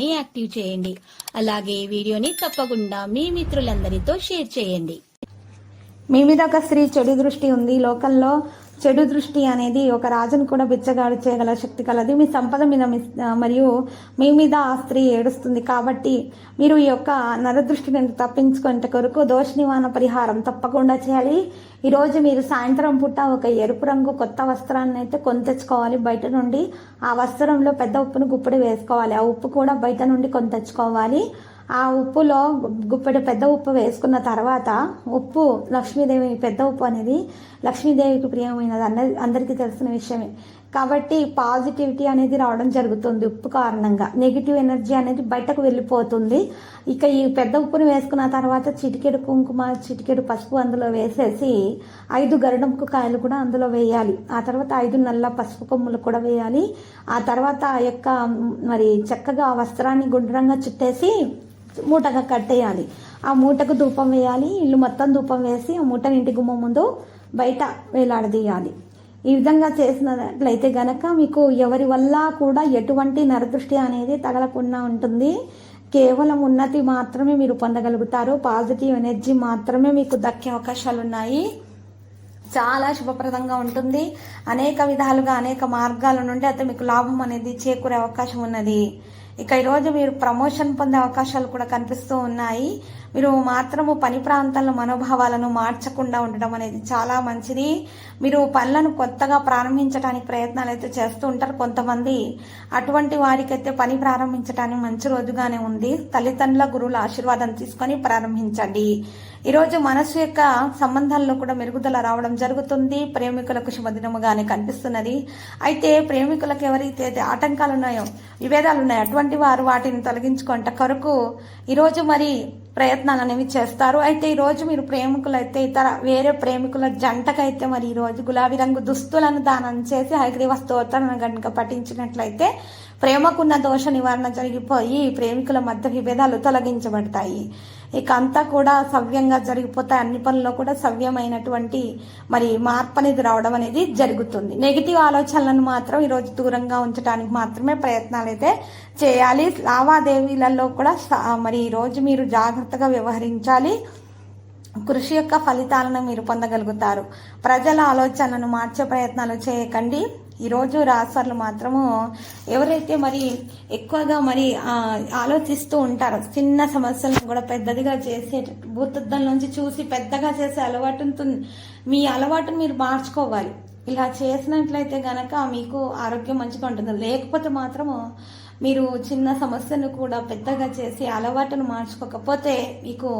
ని యాక్టివ్ చేయండి. అలాగే వీడియోని తప్పకుండా మీ మిత్రులందరితో షేర్ చేయండి. మీ మీద ఒక స్త్రీ చెడు దృష్టి ఉంది. లోకల్లో చెడు దృష్టి అనేది ఒక రాజును కూడా బిచ్చగాడు చేయగల శక్తి కలది. మీ సంపద మీద మిస్- మరియు మీ మీద ఆ స్త్రీ ఏడుస్తుంది కాబట్టి మీరు ఈ యొక్క నరదృష్టి నుండి తప్పించుకునే కొరకు దోష నివారణ పరిహారం తప్పకుండా చేయాలి. ఈరోజు మీరు సాయంత్రం పూట ఒక ఎరుపు రంగు కొత్త వస్త్రాన్ని అయితే కొని తెచ్చుకోవాలి బయట నుండి. ఆ వస్త్రంలో పెద్ద ఉప్పును గుప్పిడి వేసుకోవాలి. ఆ ఉప్పు కూడా బయట నుండి కొని తెచ్చుకోవాలి. ఆ ఉప్పులో గుప్పెడు పెద్ద ఉప్పు వేసుకున్న తర్వాత ఉప్పు లక్ష్మీదేవి పెద్ద ఉప్పు అనేది లక్ష్మీదేవికి ప్రియమైనది అన్నది అందరికీ తెలిసిన విషయమే. కాబట్టి పాజిటివిటీ అనేది రావడం జరుగుతుంది ఉప్పు కారణంగా. నెగిటివ్ ఎనర్జీ అనేది బయటకు వెళ్ళిపోతుంది. ఇక ఈ పెద్ద ఉప్పుని వేసుకున్న తర్వాత చిటికెడు కుంకుమ చిటికెడు పసుపు అందులో వేసేసి ఐదు గరుడంపు కాయలు కూడా అందులో వేయాలి. ఆ తర్వాత ఐదు నల్ల పసుపు కొమ్ములు కూడా వేయాలి. ఆ తర్వాత ఆ యొక్క మరి చక్కగా వస్త్రాన్ని గుండ్రంగా చుట్టేసి మూటగా కట్టేయాలి. ఆ మూటకు ధూపం వేయాలి. ఇల్లు మొత్తం ధూపం వేసి ఆ మూటని ఇంటి గుమ్మ ముందు బయట వేలాడదీయాలి. ఈ విధంగా చేసినట్లయితే గనక మీకు ఎవరి వల్ల కూడా ఎటువంటి నరదృష్టి అనేది తగలకుండా ఉంటుంది. కేవలం ఉన్నతి మాత్రమే మీరు పొందగలుగుతారు. పాజిటివ్ ఎనర్జీ మాత్రమే మీకు దక్కే అవకాశాలు ఉన్నాయి చాలా శుభప్రదంగా ఉంటుంది. అనేక విధాలుగా అనేక మార్గాల నుండి అయితే మీకు లాభం అనేది చేకూరే అవకాశం ఉన్నది. ఇక ఈరోజు మీరు ప్రమోషన్ పొందే అవకాశాలు కూడా కనిపిస్తూ ఉన్నాయి. మీరు మాత్రము పని ప్రాంతాల మనోభావాలను మార్చకుండా ఉండడం అనేది చాలా మంచిది. మీరు పనులను కొత్తగా ప్రారంభించడానికి ప్రయత్నాలు అయితే చేస్తూ ఉంటారు. కొంతమంది అటువంటి వారికైతే పని ప్రారంభించడానికి మంచి రోజుగానే ఉంది. తల్లిదండ్రుల గురువుల ఆశీర్వాదం తీసుకొని ప్రారంభించండి. ఈరోజు మనసు యొక్క సంబంధాల్లో కూడా మెరుగుదల రావడం జరుగుతుంది. ప్రేమికులకు శుభదినముగానే కనిపిస్తున్నది. అయితే ప్రేమికులకు ఎవరైతే ఆటంకాలు ఉన్నాయో విభేదాలు ఉన్నాయో అటువంటి వారు వాటిని తొలగించుకుంట కొరకు ఈరోజు మరి ప్రయత్నాలు అనేవి చేస్తారు. అయితే ఈరోజు మీరు ప్రేమికులైతే ఇతర వేరే ప్రేమికుల జంటకైతే మరి ఈరోజు గులాబీ రంగు దుస్తులను దానం చేసి హైగ్రీవ స్తోత్రాలను కనుక పఠించినట్లయితే ప్రేమకున్న దోష నివారణ జరిగిపోయి ప్రేమికుల మధ్య విభేదాలు తొలగించబడతాయి. ఇక అంతా కూడా సవ్యంగా జరిగిపోతాయి. అన్ని పనుల్లో కూడా సవ్యమైనటువంటి మరి మార్పు అనేది రావడం అనేది జరుగుతుంది. నెగిటివ్ ఆలోచనలను మాత్రం ఈరోజు దూరంగా ఉంచడానికి మాత్రమే ప్రయత్నాలు అయితే చేయాలి. లావాదేవీలలో కూడా స- మరి ఈరోజు మీరు జాగ్రత్తగా వ్యవహరించాలి. కృషి యొక్క ఫలితాలను మీరు పొందగలుగుతారు. ప్రజల ఆలోచనను మార్చే ప్రయత్నాలు చేయకండి. ఈరోజు రాశులు మాత్రము ఎవరైతే మరి ఎక్కువగా మరి ఆలోచిస్తూ ఉంటారో చిన్న సమస్యలను కూడా పెద్దదిగా చేసే భూతద్దం నుంచి చూసి పెద్దగా చేసే అలవాటు ఉంటుంది మీ అలవాటును మీరు మార్చుకోవాలి. ఇలా చేసినట్లయితే గనక మీకు ఆరోగ్యం మంచిగా ఉంటుంది. లేకపోతే మాత్రము మీరు చిన్న సమస్యను కూడా పెద్దగా చేసి అలవాటును మార్చుకోకపోతే మీకు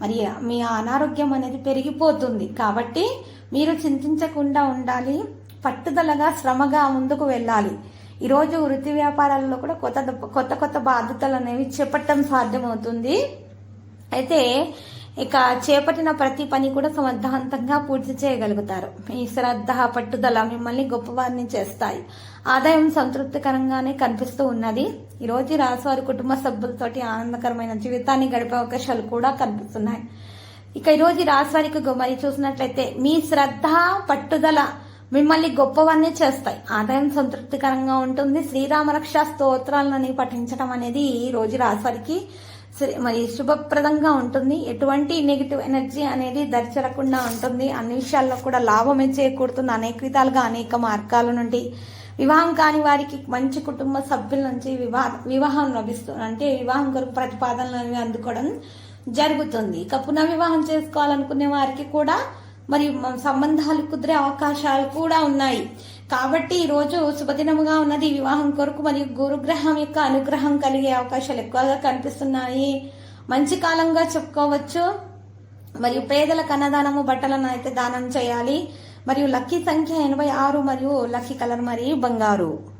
మరి మీ అనారోగ్యం అనేది పెరిగిపోతుంది. కాబట్టి మీరు చింతించకుండా ఉండాలి. పట్టుదలగా శ్రమగా ముందుకు వెళ్ళాలి. ఈరోజు వృత్తి వ్యాపారాలలో కూడా కొత్త కొత్త కొత్త బాధ్యతలు అనేవి చేపట్టడం సాధ్యమవుతుంది. అయితే ఇక చేపట్టిన ప్రతి పని కూడా సమర్థవంతంగా పూర్తి చేయగలుగుతారు. మీ శ్రద్ధ పట్టుదల మిమ్మల్ని గొప్పవారిని చేస్తాయి. ఆదాయం సంతృప్తికరంగానే కనిపిస్తూ ఉన్నది. ఈరోజు రోజు రాశివారి కుటుంబ సభ్యులతోటి ఆనందకరమైన జీవితాన్ని గడిపే అవకాశాలు కూడా కనిపిస్తున్నాయి. ఇక ఈరోజు రోజు రాశివారికి మరి చూసినట్లయితే మీ శ్రద్ధ పట్టుదల మిమ్మల్ని గొప్పవన్నీ చేస్తాయి. ఆదాయం సంతృప్తికరంగా ఉంటుంది. శ్రీరామరక్ష స్తోత్రాలని పఠించడం అనేది ఈ రోజు రాశివారికి మరి శుభప్రదంగా ఉంటుంది. ఎటువంటి నెగిటివ్ ఎనర్జీ అనేది దరిచరకుండా ఉంటుంది. అన్ని విషయాల్లో కూడా లాభమే చేకూరుతుంది అనేక విధాలుగా అనేక మార్గాల నుండి వివాహం కాని వారికి మంచి కుటుంబ సభ్యుల నుంచి వివాహ వివాహం లభిస్తుంది అంటే వివాహం కొరకు ప్రతిపాదనలు అనేవి అందుకోవడం జరుగుతుంది. ఇక పునర్వివాహం చేసుకోవాలనుకునే వారికి కూడా మరి సంబంధాలు కుదిరే అవకాశాలు కూడా ఉన్నాయి. కాబట్టి ఈ రోజు శుభదినముగా ఉన్నది వివాహం కొరకు మరియు గురుగ్రహం యొక్క అనుగ్రహం కలిగే అవకాశాలు ఎక్కువగా కనిపిస్తున్నాయి. మంచి కాలంగా చెప్పుకోవచ్చు. మరియు పేదలకు అన్నదానము బట్టలను అయితే దానం చేయాలి. మరియు లక్కీ సంఖ్య ఎనభై ఆరు మరియు లక్కీ కలర్ మరియు బంగారు.